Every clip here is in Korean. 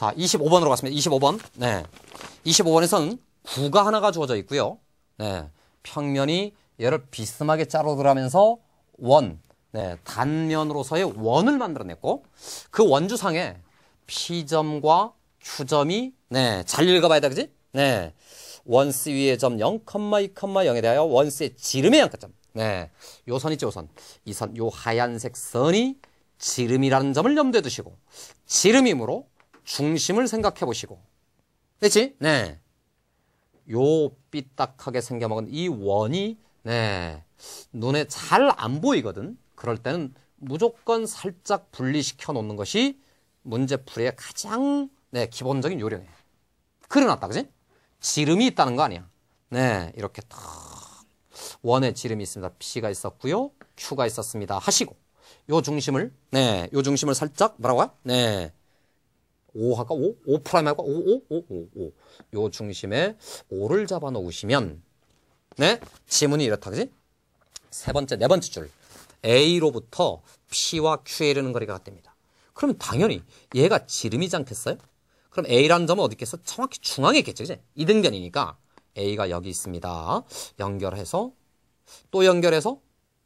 자, 25번으로 갔습니다. 25번. 네. 25번에서는 구가 하나가 주어져 있고요. 네. 평면이 얘를 비스하게 짜로 들어가면서 원, 네, 단면으로서의 원을 만들어냈고 그 원주상에 P점과 Q점이 네, 잘 읽어봐야 돼, 그지? 네. 원스 위의 점 0, 2, 0에 대하여 원스의 지름의 양가점. 네. 요선 있죠, 요 선. 이 선, 요 하얀색 선이 지름이라는 점을 염두에 두시고 지름이므로 중심을 생각해 보시고 됐지? 네. 요 삐딱하게 생겨먹은 이 원이 네. 눈에 잘 안 보이거든. 그럴 때는 무조건 살짝 분리시켜 놓는 것이 문제풀이의 가장 네, 기본적인 요령이에요. 그려놨다, 그지? 지름이 있다는 거 아니야. 네, 이렇게 탁 원의 지름이 있습니다. P가 있었고요. Q가 있었습니다. 하시고 요 중심을 네, 요 중심을 살짝 뭐라고요? 네. 5 할까? 5? 5 프라임 할까? 5, 5, 5, 5, 5. 요 중심에 5를 잡아 놓으시면 네? 지문이 이렇다. 그지? 세 번째, 네 번째 줄. A로부터 P와 Q에 이르는 거리가 같답니다. 그러면 당연히 얘가 지름이지 않겠어요? 그럼 A라는 점은 어디 있겠어? 정확히 중앙에 있겠죠. 그지? 이등변이니까 A가 여기 있습니다. 연결해서 또 연결해서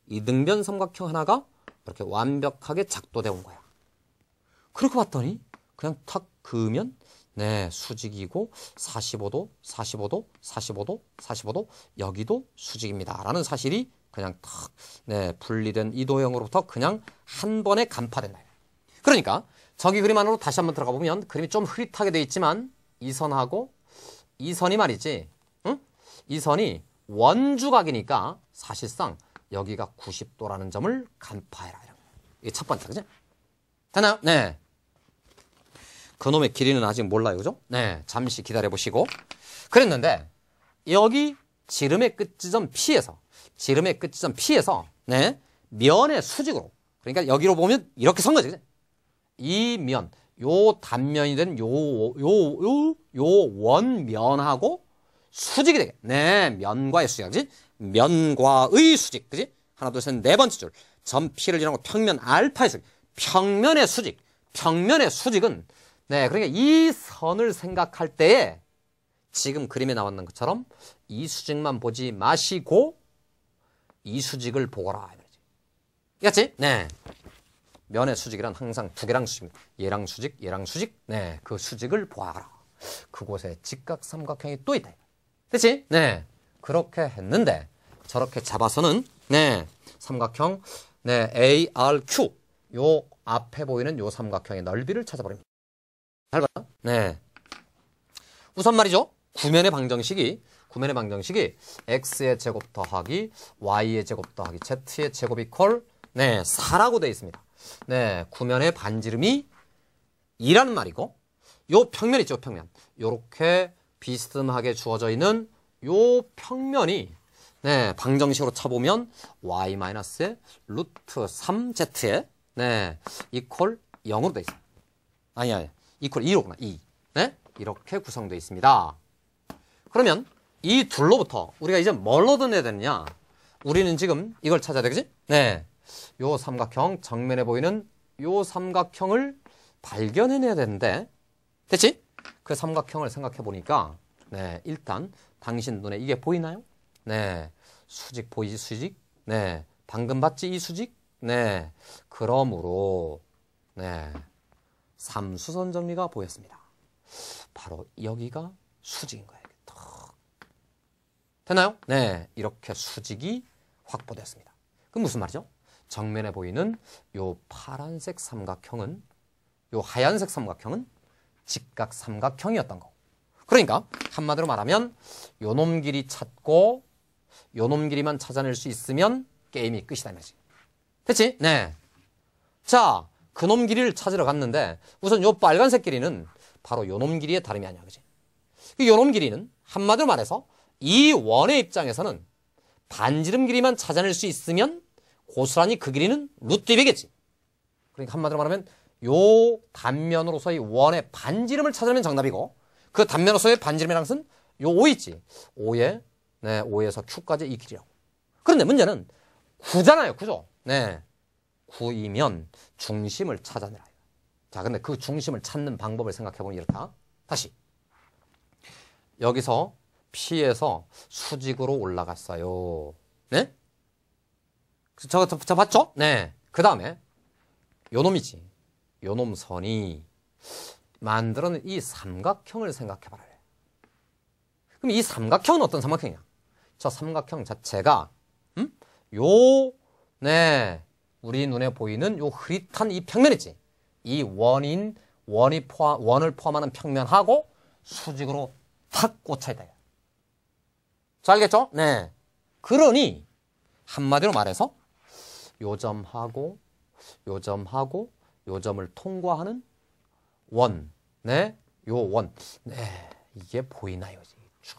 이등변 삼각형 하나가 이렇게 완벽하게 작도돼 온 거야. 그렇게 봤더니 그냥 탁 그으면 네, 수직이고 45도, 45도, 45도, 45도 여기도 수직입니다. 라는 사실이 그냥 탁 네, 분리된 이 도형으로부터 그냥 한 번에 간파된다. 그러니까 저기 그림 안으로 다시 한번 들어가 보면 그림이 좀 흐릿하게 돼 있지만 이 선하고 이 선이 말이지. 응? 이 선이 원주각이니까 사실상 여기가 90도라는 점을 간파해라. 이게 첫 번째, 그죠? 되나요? 네. 그놈의 길이는 아직 몰라요. 그죠? 네. 잠시 기다려 보시고. 그랬는데, 여기 지름의 끝지점 P에서, 지름의 끝지점 P에서, 네. 면의 수직으로. 그러니까 여기로 보면 이렇게 선 거지. 이 면, 요 단면이 된 요, 요, 요, 요 원면하고 수직이 되게. 네. 면과의 수직. 그지? 면과의 수직. 그지? 하나, 둘, 셋, 네 번째 줄. 점 P를 지나고 평면 알파의 수직. 평면의 수직. 평면의 수직은 네, 그러니까 이 선을 생각할 때에 지금 그림에 나왔는 것처럼 이 수직만 보지 마시고 이 수직을 보거라. 이거지? 네. 면의 수직이란 항상 두 개랑 수직, 얘랑 수직, 얘랑 수직, 네, 그 수직을 보아라. 그곳에 직각 삼각형이 또 있다. 됐지? 네. 그렇게 했는데 저렇게 잡아서는 네, 삼각형 네, ARQ 요 앞에 보이는 요 삼각형의 넓이를 찾아버립니다. 잘 봐요. 네. 우선 말이죠. 구면의 방정식이 구면의 방정식이 x의 제곱 더하기 y의 제곱 더하기 z의 제곱이 콜 네, 4라고 되어 있습니다. 네, 구면의 반지름이 2라는 말이고 요 평면 있죠, 평면. 요렇게 비스듬하게 주어져 있는 요 평면이 네, 방정식으로 쳐보면 y 마이너스 루트 3z에 네, 이퀄 0으로 돼 있어요. 아니, 아니, 이퀄 2로구나, 2. 네? 이렇게 구성되어 있습니다. 그러면 이 둘로부터 우리가 이제 뭘 얻어내야 되느냐? 우리는 지금 이걸 찾아야 되겠지? 네. 요 삼각형, 정면에 보이는 요 삼각형을 발견해내야 되는데, 됐지? 그 삼각형을 생각해 보니까, 네, 일단 당신 눈에 이게 보이나요? 네. 수직 보이지, 수직? 네. 방금 봤지, 이 수직? 네. 그러므로, 네. 삼수선 정리가 보였습니다. 바로 여기가 수직인 거예요. 턱. 되나요? 네. 이렇게 수직이 확보됐습니다. 그럼 무슨 말이죠? 정면에 보이는 요 파란색 삼각형은, 요 하얀색 삼각형은 직각 삼각형이었던 거고. 그러니까 한마디로 말하면 요놈 길이 찾고 요놈 길이만 찾아낼 수 있으면 게임이 끝이다 이거지. 됐지? 네. 자, 그놈 길이를 찾으러 갔는데 우선 요 빨간색 길이는 바로 요놈 길이의 다름이 아니야. 그지? 그 요놈 길이는 한마디로 말해서 이 원의 입장에서는 반지름 길이만 찾아낼 수 있으면 고스란히 그 길이는 루트 2겠지. 그러니까 한마디로 말하면 요 단면으로서의 원의 반지름을 찾으면 정답이고 그 단면으로서의 반지름이라는 것은 요 5 있지. 5에 네, 5에서 Q까지 이 길이라고. 그런데 문제는 9잖아요. 그죠? 네. 9이면 중심을 찾아내라. 자, 근데 그 중심을 찾는 방법을 생각해보면 이렇다. 다시. 여기서 P에서 수직으로 올라갔어요. 네? 저, 저, 저 봤죠? 네. 그 다음에 요 놈이지. 요 놈 선이 만들어낸 이 삼각형을 생각해봐라. 그럼 이 삼각형은 어떤 삼각형이냐? 저 삼각형 자체가 음? 요, 네, 우리 눈에 보이는 요 흐릿한 이 평면 있지? 이 원인, 원이 포함, 원을 포함하는 평면하고 수직으로 탁 꽂혀 있다. 자, 알겠죠? 네. 그러니, 한마디로 말해서, 요 점하고, 요 점하고, 요 점을 통과하는 원, 네, 요 원, 네, 이게 보이나요? 쭉.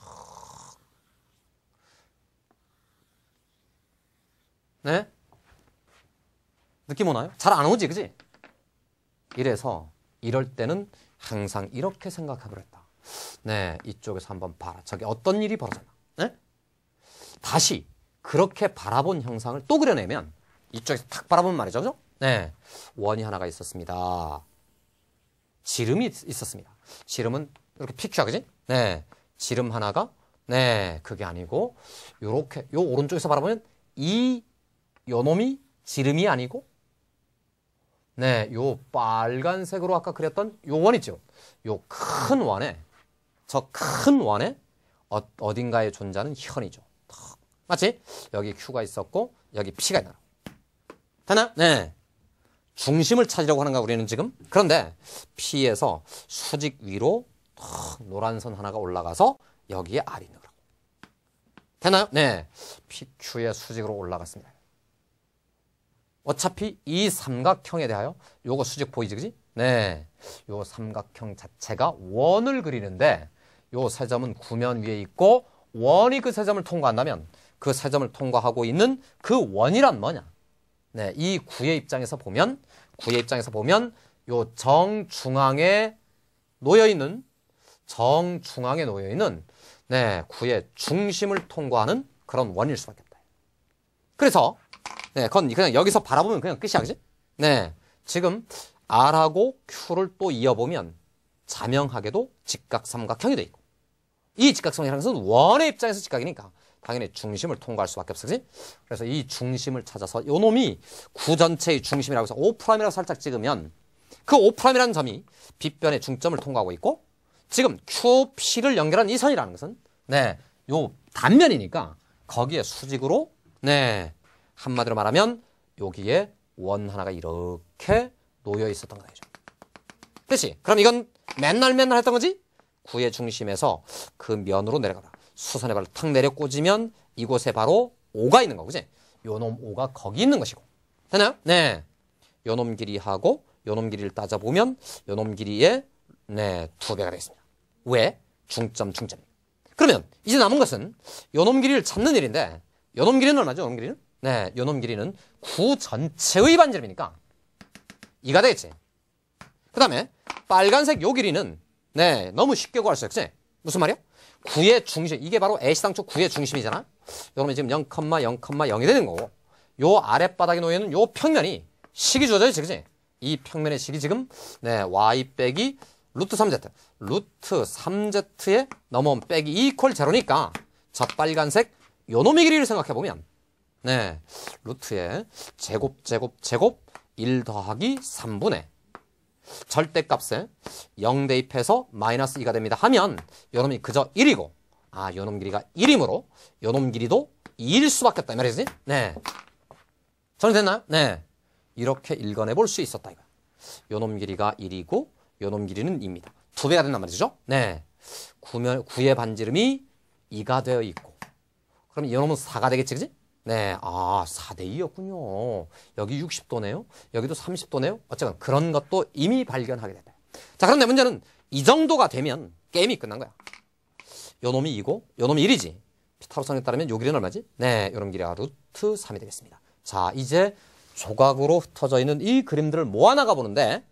네? 느낌 오나요? 잘 안 오지, 그지? 이래서 이럴 때는 항상 이렇게 생각해버렸다. 네, 이쪽에서 한번 봐라. 저기 어떤 일이 벌어졌나? 네? 다시 그렇게 바라본 형상을 또 그려내면 이쪽에서 탁 바라보면 말이죠. 그죠? 네, 원이 하나가 있었습니다. 지름이 있었습니다. 지름은 이렇게 피큐야, 그지? 네, 지름 하나가 네, 그게 아니고 요렇게 요 오른쪽에서 바라보면 이 요놈이 지름이 아니고 네, 요 빨간색으로 아까 그렸던 요 원 있죠? 요 큰 원에 저 큰 원에 어, 딘가에 존재하는 현이죠. 맞지? 여기 Q가 있었고 여기 P가 있나? 되나? 네. 중심을 찾으려고 하는 거야 우리는 지금. 그런데 P에서 수직 위로 노란 선 하나가 올라가서 여기에 R이 있는 거라고. 되나요? 네. PQ의 수직으로 올라갔습니다. 어차피 이 삼각형에 대하여 요거 수직 보이지 그지? 네. 요 삼각형 자체가 원을 그리는데 요 세 점은 구면 위에 있고 원이 그 세 점을 통과한다면 그 세 점을 통과하고 있는 그 원이란 뭐냐? 네, 이 구의 입장에서 보면 구의 입장에서 보면 요 정중앙에 놓여 있는 정중앙에 놓여 있는 네, 구의 중심을 통과하는 그런 원일 수밖에 없다. 그래서 네, 그건 그냥 여기서 바라보면 그냥 끝이야, 그지? 네, 지금 R하고 Q를 또 이어보면 자명하게도 직각삼각형이 돼 있고 이 직각삼각이라는 것은 원의 입장에서 직각이니까 당연히 중심을 통과할 수밖에 없어, 그지? 그래서 이 중심을 찾아서 요 놈이 구 전체의 중심이라고 해서 O'이라고 살짝 찍으면 그 O'이라는 점이 빗변의 중점을 통과하고 있고 지금 QP를 연결한 이 선이라는 것은 네, 요 단면이니까 거기에 수직으로 네, 한마디로 말하면 여기에 원 하나가 이렇게 놓여 있었던 거죠. 그렇지? 그럼 이건 맨날 맨날 했던 거지? 구의 중심에서 그 면으로 내려가라. 수선의 발로 탁 내려 꽂으면 이곳에 바로 오가 있는 거, 그지? 요놈 오가 거기 있는 것이고. 되나요? 네. 요놈 길이하고 요놈 길이를 따져보면 요놈 길이의 네, 두 배가 되겠습니다. 왜? 중점, 중점. 그러면 이제 남은 것은 요놈 길이를 찾는 일인데 요놈 길이는 얼마죠? 요놈 길이는? 네, 요놈 길이는 구 전체의 반지름이니까 이가 되겠지. 그 다음에 빨간색 요 길이는 네, 너무 쉽게 구할 수 있지. 무슨 말이야? 9의 중심, 이게 바로 A시상쪽 9의 중심이잖아. 여러분 지금 0,0,0이 되는 거고 요 아랫바닥에 놓여있는 요 평면이 식이 주어져 있지, 그지? 이 평면의 식이 지금 네 y 빼기 루트 3z 루트 3z에 넘어온 빼기 2 이퀄 제로니까 저 빨간색 요 놈의 길이를 생각해보면 네. 루트에 제곱 제곱 제곱 1 더하기 3분의 절대값에 0 대입해서 마이너스 2가 됩니다. 하면 요놈이 그저 1이고 아 요놈 길이가 1이므로 요놈 길이도 2일 수밖에 없다. 이 말이지? 네. 정리됐나요? 네. 이렇게 읽어내 볼수 있었다 이거. 요놈 길이가 1이고 요놈 길이는 2입니다. 두 배가 된단 말이죠? 네. 9면, 9의 반지름이 2가 되어 있고 그럼 요놈은 4가 되겠지 그지? 네, 아, 4대2였군요. 여기 60도네요. 여기도 30도네요. 어쨌든 그런 것도 이미 발견하게 됐다. 자, 그런데 문제는 이 정도가 되면 게임이 끝난 거야. 요 놈이 2고, 요 놈이 1이지. 피타고라성에 따르면 요 길이는 얼마지? 네, 요놈 길이가 루트 3이 되겠습니다. 자, 이제 조각으로 흩어져 있는 이 그림들을 모아나가 보는데,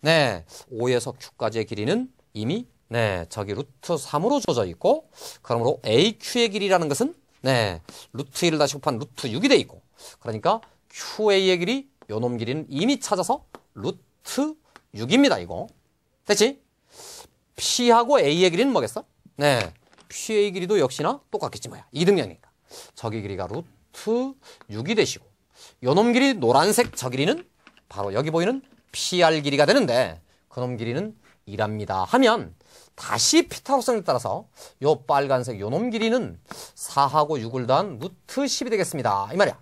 네, 5에서 Q까지의 길이는 이미, 네, 저기 루트 3으로 줘져 있고, 그러므로 AQ의 길이라는 것은 네, 루트 1을 다시 곱한 루트 6이 돼 있고 그러니까 QA의 길이 요놈 길이는 이미 찾아서 루트 6입니다, 이거. 됐지? P하고 A의 길이는 뭐겠어? 네. P의 길이도 역시나 똑같겠지 뭐야. 이등량이니까. 저기 길이가 루트 6이 되시고 요놈 길이 노란색 저 길이는 바로 여기 보이는 PR 길이가 되는데 그놈 길이는 2랍니다. 하면 다시 피타고라스에 따라서 요 빨간색 요놈 길이는 4하고 6을 더한 루트 10이 되겠습니다. 이 말이야.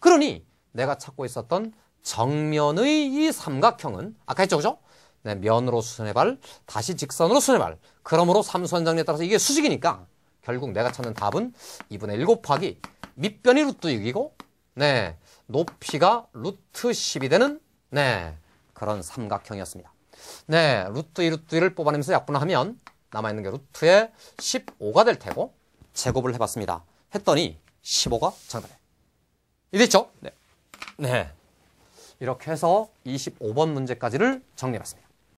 그러니 내가 찾고 있었던 정면의 이 삼각형은 아까 했죠, 그죠? 네, 면으로 수선해발, 다시 직선으로 수선해발. 그러므로 삼수한 정리에 따라서 이게 수직이니까 결국 내가 찾는 답은 2분의 1 곱하기 밑변이 루트 6이고 네, 높이가 루트 10이 되는 네, 그런 삼각형이었습니다. 네, 루트 2, 루트 2를 뽑아내면서 약분하면 남아있는 게 루트의 15가 될 테고 제곱을 해봤습니다. 했더니 15가 정답이에요. 이해됐죠? 네. 네. 이렇게 해서 25번 문제까지를 정리해봤습니다.